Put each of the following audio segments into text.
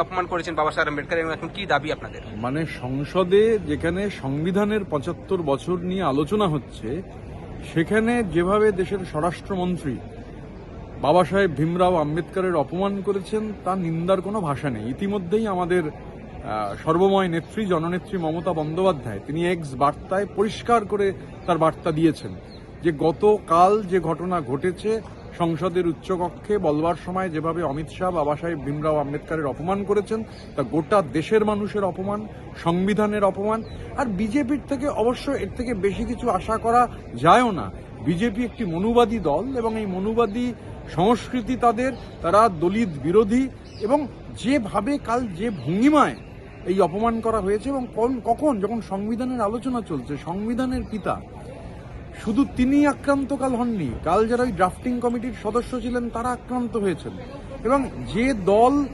অপমান করেছেন বাবা সাহেব আম্বেদকর এখন কি দাবি আপনাদের? মানে সংসদে যেখানে সংবিধানের পঁচাত্তর বছর নিয়ে আলোচনা হচ্ছে, সেখানে যেভাবে দেশের স্বরাষ্ট্রমন্ত্রী বাবা সাহেব ভীমরাও আম্বেদকরের অপমান করেছেন, তা নিন্দার কোনো ভাষা নেই। ইতিমধ্যেই আমাদের সর্বময় নেত্রী, জননেত্রী মমতা বন্দ্যোপাধ্যায়, তিনি এক্স বার্তায় পরিষ্কার করে তার বার্তা দিয়েছেন যে গতকাল যে ঘটনা ঘটেছে সংসদের উচ্চকক্ষে বলবার সময় যেভাবে অমিত শাহ, বাবা সাহেব ভীমরাও আম্বেদকরের অপমান করেছেন, তা গোটা দেশের মানুষের অপমান, সংবিধানের অপমান, আর বিজেপির থেকে অবশ্য এর থেকে বেশি কিছু আশা করা যায়ও না। বিজেপি একটি মনুবাদী দল এবং এই মনুবাদী সংস্কৃতি তাদের, তারা দলিত বিরোধী এবং যেভাবে কাল যে ভঙ্গিমায় এই অপমান করা হয়েছে এবং কখন যখন সংবিধানের আলোচনা চলছে, সংবিধানের পিতা শুধু তিনি আক্রান্ত কাল হননি, কাল যারা ওই ড্রাফটিং কমিটির সদস্য ছিলেন, তারা আক্রান্ত হয়েছেন। এবং যে দল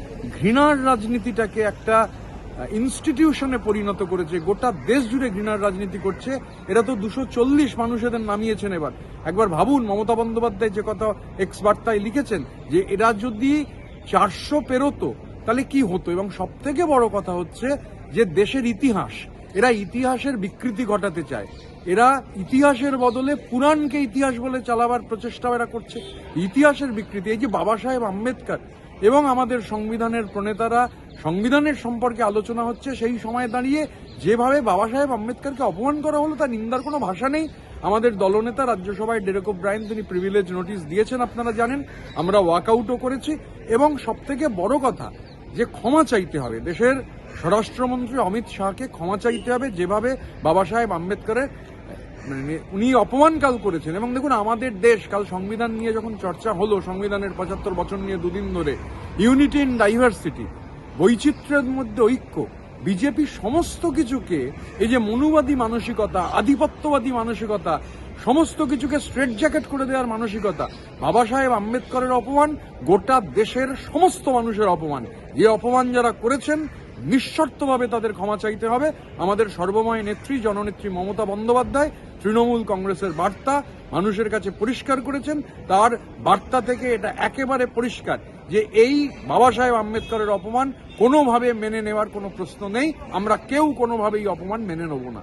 ঘৃণার রাজনীতিটাকে একটা ইনস্টিটিউশনে পরিণত করেছে, গোটা দেশ জুড়ে ঘৃণার রাজনীতি করছে, এরা তো দুশো চল্লিশ মানুষেদের নামিয়েছেন এবার। একবার ভাবুন, মমতা বন্দ্যোপাধ্যায় যে কথা এক্স বার্তায় লিখেছেন, যে এরা যদি চারশো পেরোতো, তাহলে কি হতো? এবং সব থেকে বড় কথা হচ্ছে যে দেশের ইতিহাস, এরা ইতিহাসের বিকৃতি ঘটাতে চায়। এরা ইতিহাসের বদলে পুরাণকে ইতিহাস বলে চালাবার প্রচেষ্টা এরা করছে। ইতিহাসের বিকৃতি, এই যে বাবা সাহেব আম্বেদকর এবং আমাদের সংবিধানের প্রণেতারা সংবিধানের সম্পর্কে আলোচনা হচ্ছে, সেই সময় দাঁড়িয়ে যেভাবে বাবা সাহেব আম্বেদকরকে অপমান করা হলো তার নিন্দার কোনো ভাষা নেই। আমাদের দলনেতা রাজ্যসভায় ডেরেকো ব্রায়ন তিনি প্রিভিলেজ নোটিশ দিয়েছেন, আপনারা জানেন, আমরা ওয়াকআউটও করেছি। এবং সবথেকে বড় কথা যে ক্ষমা চাইতে হবে, দেশের স্বরাষ্ট্রমন্ত্রী অমিত শাহকে ক্ষমা চাইতে হবে যেভাবে বাবা সাহেব আম্বেদকরের মানে উনি অপমান কাল করেছেন। এবং দেখুন, আমাদের দেশ কাল সংবিধান নিয়ে যখন চর্চা হলো, সংবিধানের পঁচাত্তর বছর নিয়ে দুদিন ধরে, ইউনিটি ইন ডাইভার্সিটি, বৈচিত্র্যের মধ্যে ঐক্য, বিজেপি সমস্ত কিছুকে, এই যে মনুবাদী মানসিকতা, আধিপত্যবাদী মানসিকতা, সমস্ত কিছুকে স্ট্রেট জ্যাকেট করে দেওয়ার মানসিকতা, বাবা সাহেব আম্বেদকরের অপমান, গোটা দেশের সমস্ত মানুষের অপমান। যে অপমান যারা করেছেন নিঃশর্তভাবে তাদের ক্ষমা চাইতে হবে। আমাদের সর্বময় নেত্রী, জননেত্রী মমতা বন্দ্যোপাধ্যায় তৃণমূল কংগ্রেসের বার্তা মানুষের কাছে পরিষ্কার করেছেন। তার বার্তা থেকে এটা একেবারে পরিষ্কার যে এই বাবা সাহেব আম্বেদকরের অপমান কোনোভাবে মেনে নেওয়ার কোনো প্রশ্ন নেই। আমরা কেউ কোনোভাবেই অপমান মেনে নেব না।